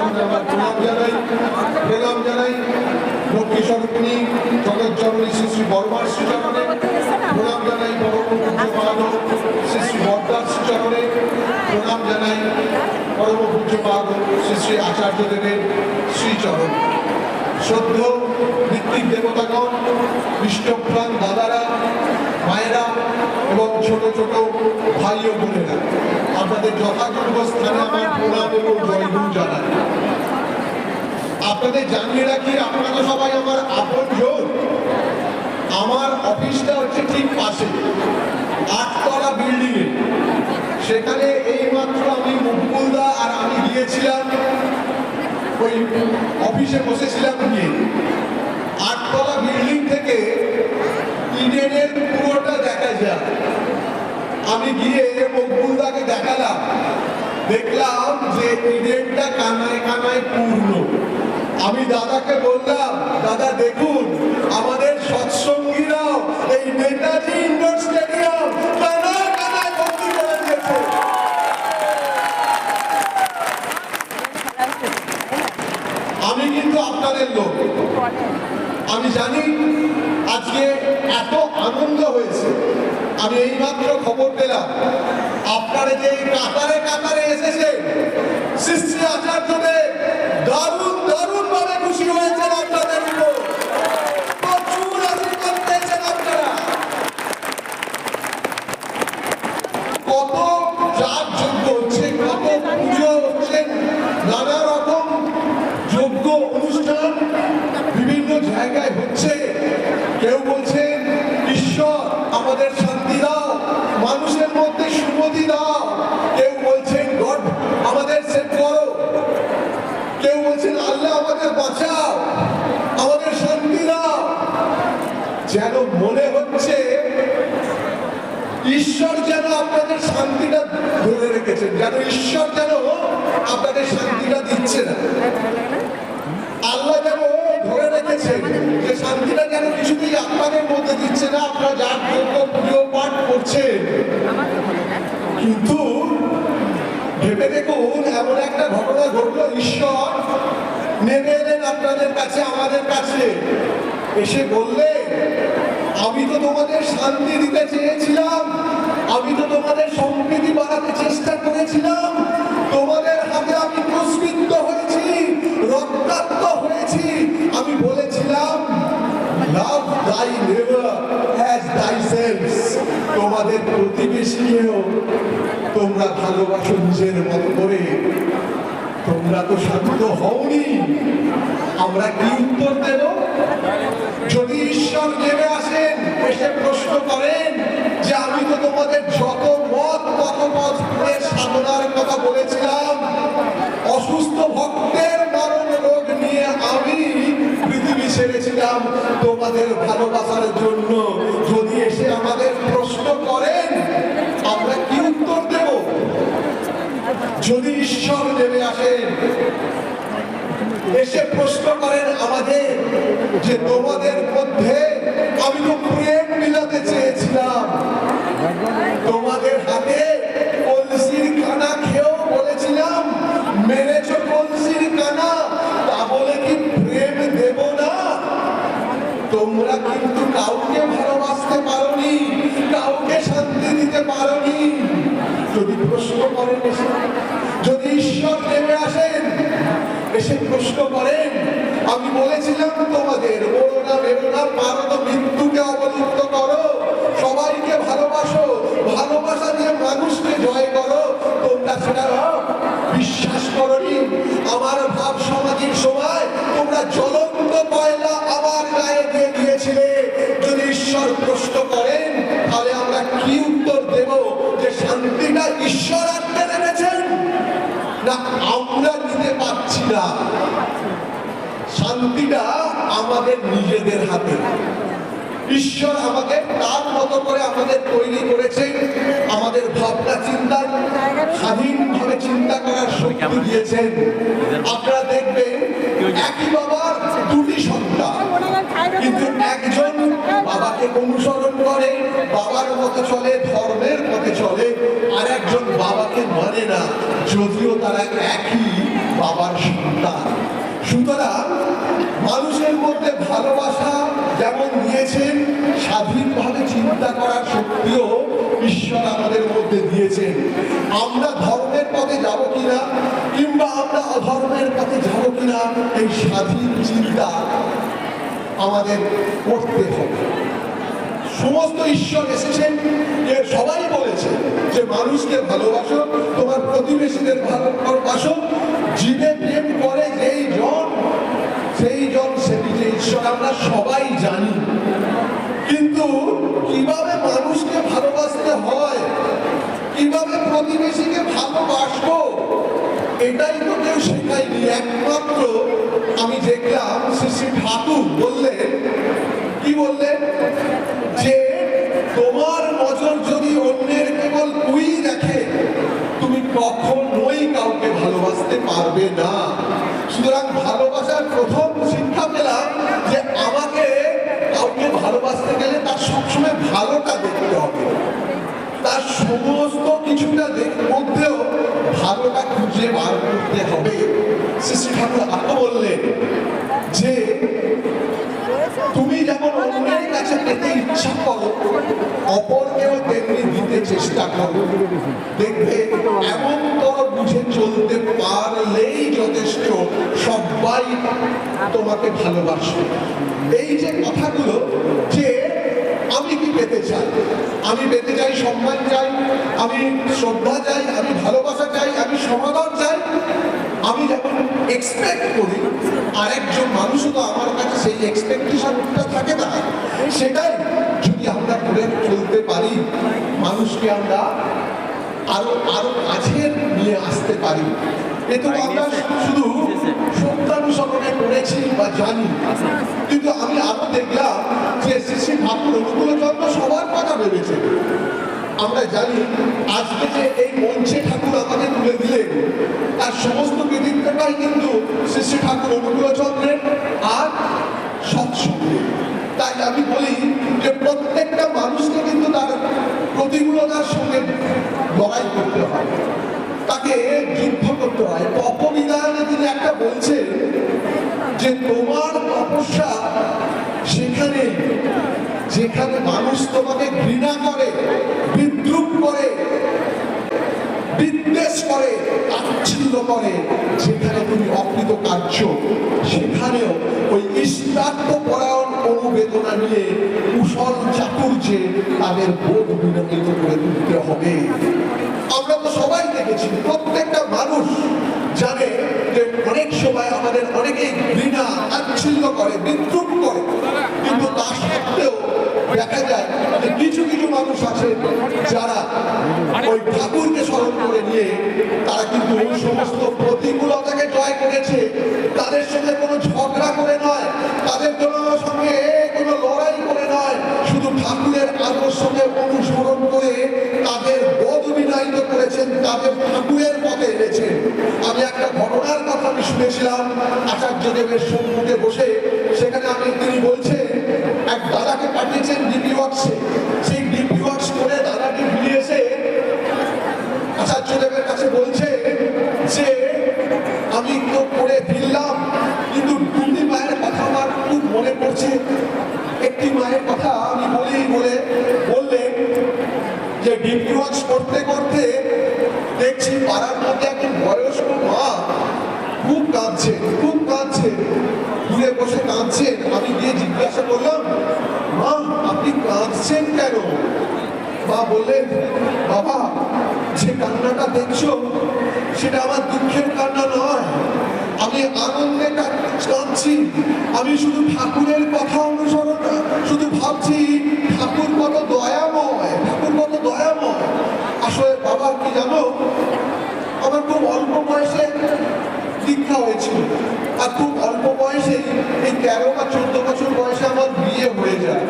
প্রণাম জানাই প্রণাম জানাই, লক্ষ্মী স্বরূপিণী জগৎ জননী শ্রী শ্রী বর্মার শ্রীচরণে, প্রণাম জানাই পরম পূজ্য মাধব শ্রী শ্রী বর্দার শ্রীচরণে, প্রণাম জানাই পরম পূজ্য মাধব শ্রী শ্রী আচার্যদেবের শ্রীচরণ। শ্রদ্ধ ঋত্বিক দেবতাগণ বিষ্ণপ্রাণ দাদারা, মায়েরা এবং ছোট ছোট ভাই ও বোনেরা। আপনাদের যথাযোগ্য স্থানে আমার প্রণাম এবং জয়গুরু জানাই। আপনাদের জানিয়ে রাখি, আপনারা সবাই আমার আপন আমার অফিসটা হচ্ছে ঠিক পাশে, আটতলা বিল্ডিং এ সেখানে এইমাত্র আমি মুকুলদা আর আমি গিয়েছিলাম অফিসে বসেছিলাম গিয়ে। আটতলা বিল্ডিং থেকে ইডেনের পুরোটা দেখা যায় আমি গিয়ে মকবুলদাকে দেখালাম। দেখলাম যে ইডেনটা কানায় কানায় পূর্ণ। আমি দাদাকে বললাম, দাদা, দেখুন, আমাদের সৎসঙ্গীরাও এই নেতাজি ইন্ডোর স্টেডিয়াম কানায় কানায় ভর্তি করে দিয়েছে আমি কিন্তু আপনাদের লোক। আমি জানি আজকে এত আনন্দ হয়েছে। আমি এইমাত্র খবর পেলাম। আপনারা যে কাতারে কাতারে এসেছে সৃষ্টি আচার্যদের দারুণ দারুণ ভাবে খুশি হয়েছেন আপনাদের উপর। আপনাদের শান্তিটা ধরে রেখেছেন। যেন ঈশ্বর যেন আপনাদের শান্তিটা দিচ্ছে না। আল্লাহ যেন ধরে রেখেছেন যে শান্তিটা যেন কিছুতেই আপনাদের মধ্যে দিচ্ছে না, আপনারা যার যোগ্য পুজো পাঠ করছেন। কিন্তু ভেবে দেখুন, এমন একটা ঘটনা ঘটলো, ঈশ্বর নেমে এলেন আপনাদের কাছে, আমাদের কাছে। এসে বললেন, আমি তো তোমাদের শান্তি দিতে চেয়েছিলাম। আমি তো তোমাদের সম্প্রীতি বাড়াতে চেষ্টা করেছিলাম। তোমাদের হাতে আমি প্রস্ফিত হয়েছি, রক্তাক্ত হয়েছি। আমি বলেছিলাম লাভ দাই নেভার হ্যাজ দাই তোমাদের প্রতিবেশীকেও তোমরা ভালোবাসো নিজের মতো করে। তোমরা তো শান্ত হওনি। আমরা কি উত্তর দেব? যদি ঈশ্বর নেমে আসেন, এসে প্রশ্ন করেন যে আমি তো তোমাদের যত মত মত সাধনার কথা বলেছিলাম। অসুস্থ ভক্তের মরণ রোগ নিয়ে আমি পৃথিবী ছেড়েছিলাম তোমাদের ভালোবাসার জন্য। যদি এসে আমাদের প্রশ্ন করেন, আমরা কি উত্তর দেব? যদি ঈশ্বর নেমে আসেন এসে প্রশ্ন করেন আমাদের যে তোমাদের মধ্যে আমি তো প্রেম মিলাতে চেয়েছিলাম তোমাদের হাতে কলসির কানা খেয়েও বলেছিলাম, মেরেছ কলসির কানা, তা বলে কি প্রেম দেব না? তোমরা কিন্তু কাউকে ভালোবাসতে পারোনি, কাউকে শান্তি দিতে পারোনি। যদি প্রশ্ন করেন এসে, যদি ঈশ্বর নেমে আসেন, এসে প্রশ্ন করেন, আমি বলেছিলাম তোমাদের বলো না ভেবো না পারো মৃত্যুকে অবলুপ্ত করো। সবাইকে ভালোবাসো, ভালোবাসা দিয়ে মানুষকে জয় করো, তোমরা সেটা বিশ্বাস করনি, আমার ভাব সামাজিক সময় তোমরা জ্বলন্ত পয়লা আমার গায়ে দিয়ে দিয়েছিলে। যদি ঈশ্বর প্রশ্ন করেন, তাহলে আমরা কি উত্তর দেব? যে শান্তিটা ঈশ্বর আনতে নেমেছেন না, আমরা নিতে পারছি না। শান্তিটা আমাদের নিজেদের হাতে। ঈশ্বর আমাকে তার মতো করে আমাদের তৈরি করেছেন আমাদের ভাবনা, চিন্তা, স্বাধীনভাবে চিন্তা করার শক্তি দিয়েছেন। আপনারা দেখবেন, একই বাবার দুটি সন্তান। কিন্তু একজন বাবাকে অনুসরণ করে, বাবার মতো চলে, ধর্মের পথে চলে, আর একজন বাবাকে মানে না। যদিও তারা একই বাবার সন্তান। সুতরাং মানুষের মধ্যে ভালোবাসা যেমন দিয়েছেন স্বাধীনভাবে চিন্তা করার শক্তিও ঈশ্বর আমাদের মধ্যে দিয়েছেন। আমরা ধর্মের পথে যাব কিনা, কিংবা আমরা অধর্মের পথে যাব কিনা, এই স্বাধীন চিন্তা আমাদের করতে হবে। সমস্ত ঈশ্বর এসেছেন যে সবাই বলেছে যে, মানুষকে ভালোবাসো, তোমার প্রতিবেশীদের ভালোবাসো জীবে প্রেম করে যেই জন জন যে ঈশ্বর, আমরা সবাই জানি। কিন্তু কীভাবে মানুষকে ভালোবাসতে হয়, কীভাবে প্রতিবেশীকে ভালোবাসবো, এটাই তো কেউ শেখায়নি। একমাত্র আমি দেখলাম শ্রী ঠাকুর বললেন, কি বললেন? যে তোমার নজর যদি অন্যের কেবল তুই দেখে, তুমি কখনোই কাউকে ভালোবাসতে পারবে না। সুতরাং ভালোবাসার প্রথম শিক্ষা পেলাম যে আমাকে কাউকে ভালোবাসতে গেলে তার সবসময় ভালোটা দেখতে হবে। তার সমস্ত কিছুটা মধ্যেও ভালোটা খুঁজে বার করতে হবে। শ্রী ঠাকুর আরও বললেন যে, তুমি যেমন অন্যের কাছে পেতে ইচ্ছা করো দিতে চেষ্টা করো। দেখবে, এমন তোর বুঝে চলতে পারলেই যথেষ্ট, সবাই তোমাকে ভালোবাসবে। এই যে কথাগুলো, যে আমি কি পেতে চাই? আমি পেতে চাই সম্মান চাই, আমি শ্রদ্ধা চাই, আমি ভালোবাসা চাই, আমি সমাধান চাই। আমি যখন এক্সপেক্ট করি, আরেকজন মানুষও তো আমার কাছে সেই এক্সপেকটেশনটা থাকে না। সেটাই যদি আমরা করে চলতে পারি মানুষকে আমরা আরও আরও কাছে নিয়ে আসতে পারি। এ তো আমরা শুধু সত্যানুসরণে করেছি বা জানি। কিন্তু আমি আরও দেখলাম যে শ্রী ঠাকুর অনুকূল চন্দ্র সবার কথা ভেবেছে। আমরা জানি আজকে যে এই মঞ্চে ঠাকুর আমাদের তুলে দিলেন তার সমস্ত কৃতিত্বটাই কিন্তু শ্রী শ্রী ঠাকুর অনুকূল চন্দ্রের আর সৎসঙ্গে। তাই আমি বলি যে প্রত্যেকটা মানুষকে কিন্তু তার প্রতিকূলতার সঙ্গে লড়াই করতে হয়। তাকে যুদ্ধ করতে হয়। অপবিধানে তিনি একটা বলছেন যে তোমার তপস্যা সেখানে, যেখানে মানুষ তোমাকে ঘৃণা করে, বিদ্রুপ করে, বিদ্বেষ করে আচ্ছিন্ন করে, যেখানে তুমি অকৃত কার্য সেখানেও ওই ইষ্টার্থ পরায়ণ অনুবেদনা নিয়ে কুশল চাতুর্যে তাদের বোধ বিনমিত করে তুলতে হবে। আমরা তো সবাই দেখেছি, প্রত্যেকটা মানুষ জানে যে অনেক সময় আমাদের অনেকেই ঘৃণা তাচ্ছিল্য করে, বিদ্রুপ করে। কিন্তু তা সত্ত্বেও দেখা যায় যে কিছু কিছু মানুষ আছে যারা ওই ঠাকুরকে করে নিয়ে তারা কিন্তু ওই সমস্ত প্রতিকূলতাকে জয় করেছে। তাদের সঙ্গে কোনো ঝগড়া করে নয়, তাদের কোনো সঙ্গে কোনো লড়াই করে নয়। শুধু ঠাকুরের আদর্শকে অনুসরণ করে তাদের বোধ বিনায়িত করেছেন, তাদের ঠাকুরের পথে এনেছেন। আমি একটা ঘটনার কথা আমি শুনেছিলাম আচার্যদেবের সম্মুখে বসে। সেখানে আমি তিনি বলছেন, এক দাদাকে পাঠিয়েছেন ডিপি ওয়ার্কস করে দাদাটি ফিরে এসে আচার্যদেবের কাছে বলছে যে আমি তো করে ফিরলাম কিন্তু দুটি মায়ের কথা আমার খুব মনে পড়ছে একটি মায়ের কথা আমি বলি বলে বললেন ডিপি করতে করতে দেখছি পাড়ার মধ্যে একজন বয়স্ক মা খুব কাঁদছে খুব কাঁদছে। দূরে বসে কাঁদছেন আমি গিয়ে জিজ্ঞাসা করলাম, মা, আপনি কাঁদছেন কেন? মা বললেন, বাবা, যে কান্নাটা দেখছ, সেটা আমার দুঃখের কান্না নয়। আমি আনন্দে কাঁদছি। আমি শুধু ঠাকুরের কথা অনুসরণ, শুধু ভাবছি ঠাকুর কত দয়াময়, ঠাকুর দয়াময়। আসলে বাবা কি জানো? আমার খুব অল্প বয়সে দীক্ষা হয়েছিল। আর খুব অল্প বয়সে এই তেরো বা চোদ্দ বছর বয়সে আমার বিয়ে হয়ে যায়।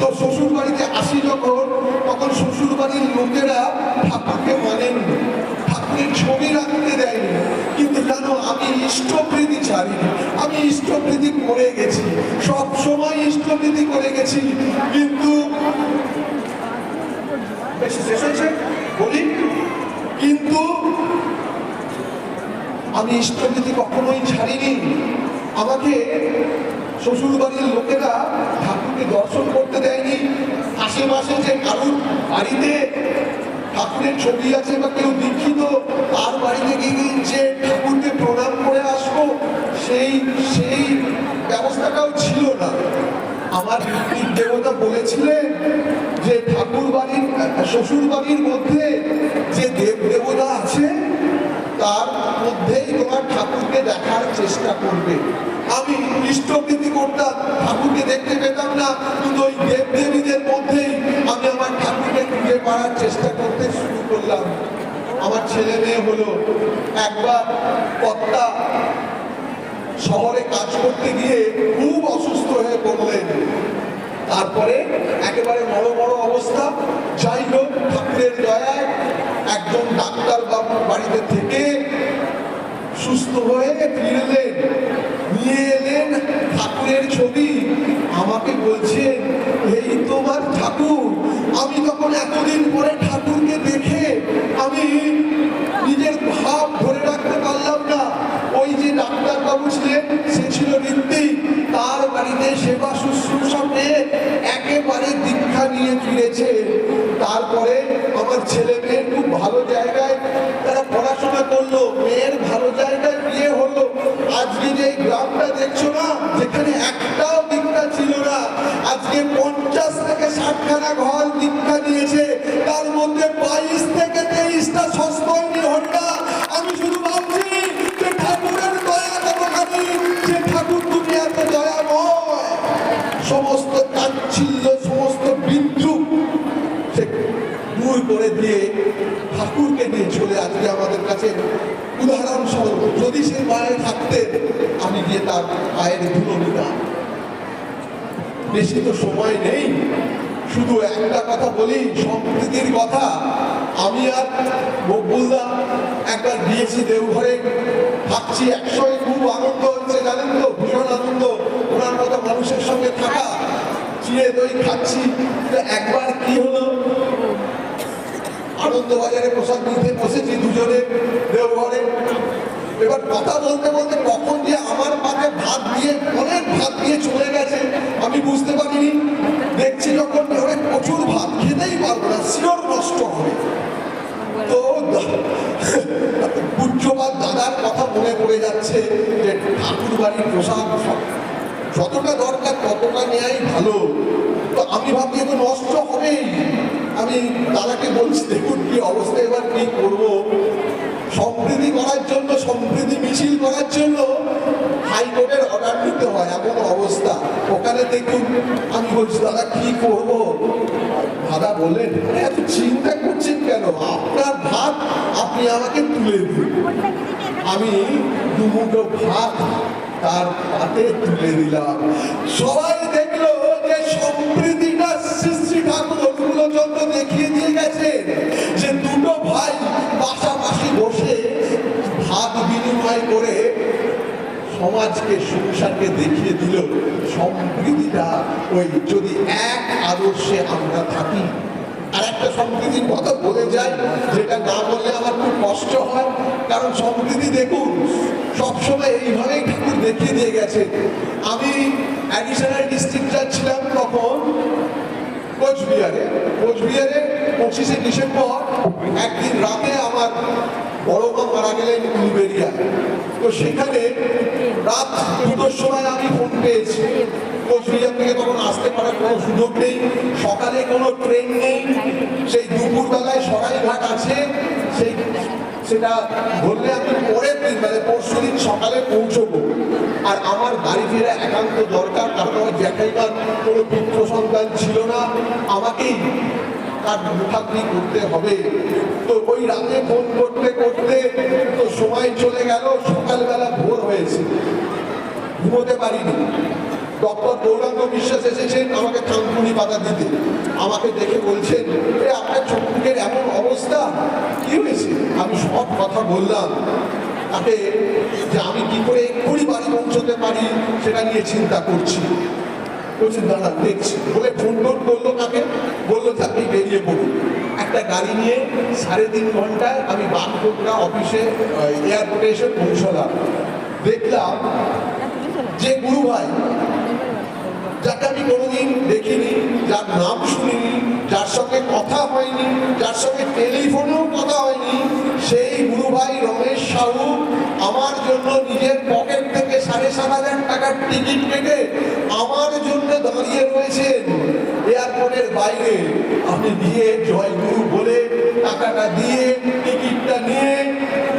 তো শ্বশুর বাড়িতে আসি যখন, তখন শ্বশুর বাড়ির লোকেরা ঠাকুরকে মানেননি। ঠাকুরের ছবি রাখতে দেয়নি। কিন্তু জানো, আমি ইষ্টপ্রীতি ছাড়ি আমি ইষ্টপ্রীতি করে গেছি। সব সময় ইষ্টপ্রীতি করে গেছি। কিন্তু বেশ শেষ হয়েছে বলি। কিন্তু আমি ইষ্টনীতি কখনোই ছাড়িনি। আমাকে শ্বশুর বাড়ির লোকেরা ঠাকুরকে দর্শন করতে দেয়নি। আশেপাশে যে কারুর বাড়িতে ঠাকুরের ছবি আছে বা কেউ দীক্ষিত, তার বাড়িতে গিয়ে যে ঠাকুরকে প্রণাম করে আসব, সেই সেই ব্যবস্থাটাও ছিল না। আমার দেবতা বলেছিলেন যে ঠাকুর বাড়ির, শ্বশুর বাড়ির মধ্যে যে দেব দেবতা আছে, তার মধ্যেই তোমার ঠাকুরকে দেখার চেষ্টা করবে। আমি ইষ্টপ্রীতি করতাম, ঠাকুরকে দেখতে পেতাম না, কিন্তু ওই দেব দেবীদের মধ্যেই আমি আমার ঠাকুরকে খুঁজে পাওয়ার চেষ্টা করতে শুরু করলাম। আমার ছেলে মেয়ে হলো একবার কর্তা শহরে কাজ করতে গিয়ে খুব অসুস্থ হয়ে পড়লেন। তারপরে একেবারে বড় বড় অবস্থা। যাই হোক, ঠাকুরের দয়ায় একজন ডাক্তার বাবুর বাড়িতে থেকে সুস্থ হয়ে ফিরলেন। নিয়ে এলেন ঠাকুরের ছবি। আমাকে বলছে, এই তোমার ঠাকুর, আমি তখন এতদিন পরে ঠাকুরকে দেখে আমি নিজের ভাব ধরে রাখতে পারলাম না ওই যে ডাক্তার বাবু ছিলেন সে ছিল ঋত্বিক। তার বাড়িতে সেবা শুশ্রূষা পেয়ে একেবারে দীক্ষা নিয়ে ফিরেছে। তারপরে আমার ছেলে মেয়ে খুব ভালো জায়গায় তারা পড়াশোনা করল। মেয়ের ভালো জায়গায় মায়ের থাকতেন আমি গিয়ে তার পায়ের ধুলো নিতাম বেশি তো সময় নেই, শুধু একটা কথা বলি, সম্প্রীতির কথা। আমি আর মকবুলদা একবার গিয়েছি দেওঘরে থাকছি একশোই খুব আনন্দ হচ্ছে, জানেন তো, ভীষণ আনন্দ। ওনার মতো মানুষের সঙ্গে থাকা, চিড়ে দই খাচ্ছি। একবার কি হলো? আনন্দবাজারে প্রসাদ নিতে বসেছি দুজনে দেওঘরে। এবার কথা বলতে বলতে নিতে হয় এমন অবস্থা। ওখানে দেখুন, আমি বলছি, দাদা, কি করব? দাদা বললেন, এত চিন্তা করছেন কেন? আপনার ভাত আপনি আমাকে তুলে দিন। আমি দুমুঠো ভাত তার পাতে তুলে দিলাম। সবাই দেখল যে সম্প্রীতিটা শ্রী ঠাকুর অনুকূলচন্দ্র দেখিয়ে দিয়ে গেছে, যে দুটো ভাই পাশাপাশি বসে ভাত বিনিময় করে সমাজকে, সংসারকে দেখিয়ে দিল সম্প্রীতিটা ওই যদি এক আদর্শে আমরা থাকি। আর একটা সম্প্রীতির কথা বলে যায় যেটা না বললে আমার খুব কষ্ট হয়। কারণ সম্প্রীতি দেখুন, সবসময় এইভাবেই ঠাকুর দেখিয়ে দিয়ে গেছে। আমি অ্যাডিশনাল ডিস্ট্রিক্ট ছিলাম তখন কোচবিহারে। কোচবিহারে পঁচিশে ডিসেম্বর, একদিন রাতে আমার বড় মা মারা গেলেন উলবেরিয়া তো সেখানে রাত দুটোর সময় আমি ফোন পেয়েছি। কোচবিহার থেকে তখন আসতে পারার কোনো সুযোগ নেই। সকালে কোনো ট্রেন নেই। সেই দুপুরবেলায় সরাইঘাট আছে। সেই সেটা ধরলে আমি পরের দিন মানে পরশু দিন সকালে পৌঁছবো। আর আমার বাড়ি ফিরে একান্ত দরকার, কারণ আমার জ্যাঠাইমার কোনো পুত্র সন্তান ছিল না। আমাকেই তার মুখাগ্নি করতে হবে। তো ওই রাতে ফোন করতে করতে তো সময় চলে গেল, সকালবেলা ভোর হয়েছে। ঘুমোতে পারিনি। ডক্টর গৌরাঙ্গ বিশ্বাস এসেছেন আমাকে থানকুনি পাতা দিতে। আমাকে দেখে বলছেন, এ, আপনার চোখের এমন অবস্থা? কি হয়েছে? আমি সব কথা বললাম। তাকে যে আমি কি করে এক্ষুনি বাড়ি পৌঁছতে পারি, সেটা নিয়ে চিন্তা করছি। বলছে দাঁড়া দেখছি। বলে ফোন টোন করল কাকে? বলল যে আপনি বেরিয়ে পড়ুন। একটা গাড়ি নিয়ে সাড়ে তিন ঘন্টায় আমি বাগডোগরা অফিসে এয়ারপোর্টে এসে পৌঁছলাম। দেখলাম যে গুরু ভাই, যাকে আমি কোনোদিন দেখিনি, যার নাম শুনিনি, যার সঙ্গে কথা হয়নি, যার সঙ্গে টেলিফোনেও কথা হয়নি ভাই রমেশ সাহু, আমার জন্য নিজের পকেট থেকে সাড়ে সাত হাজার টাকার টিকিট কেটে আমার জন্য দাঁড়িয়ে রয়েছেন এয়ারপোর্টের বাইরে। আমি গিয়ে জয় গুরু বলে টাকাটা দিয়ে টিকিটটা নিয়ে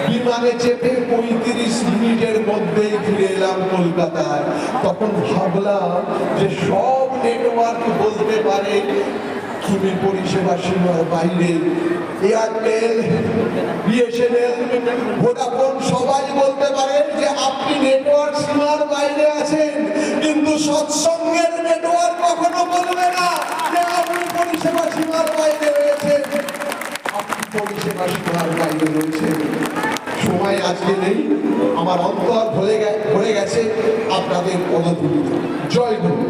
বিমানে চেপে পঁয়ত্রিশ মিনিটের মধ্যেই ফিরে এলাম কলকাতায়। তখন ভাবলাম যে সব নেটওয়ার্ক বলতে পারে তুমি পরিষেবা সীমার বাইরে। এয়ারটেল, বিএসএনএল, ভোডাফোন, সবাই বলতে পারেন যে আপনি নেটওয়ার্ক সীমার বাইরে আছেন, কিন্তু সৎসঙ্গের নেটওয়ার্ক কখনো বলবে না যে আপনি পরিষেবা সীমার বাইরে রয়েছেন। আপনি পরিষেবা সীমার বাইরে রয়েছেন। সময় আজকে নেই, আমার অন্তর ভরে গেছে, আপনাদের পদতুলিতে জয় গুরু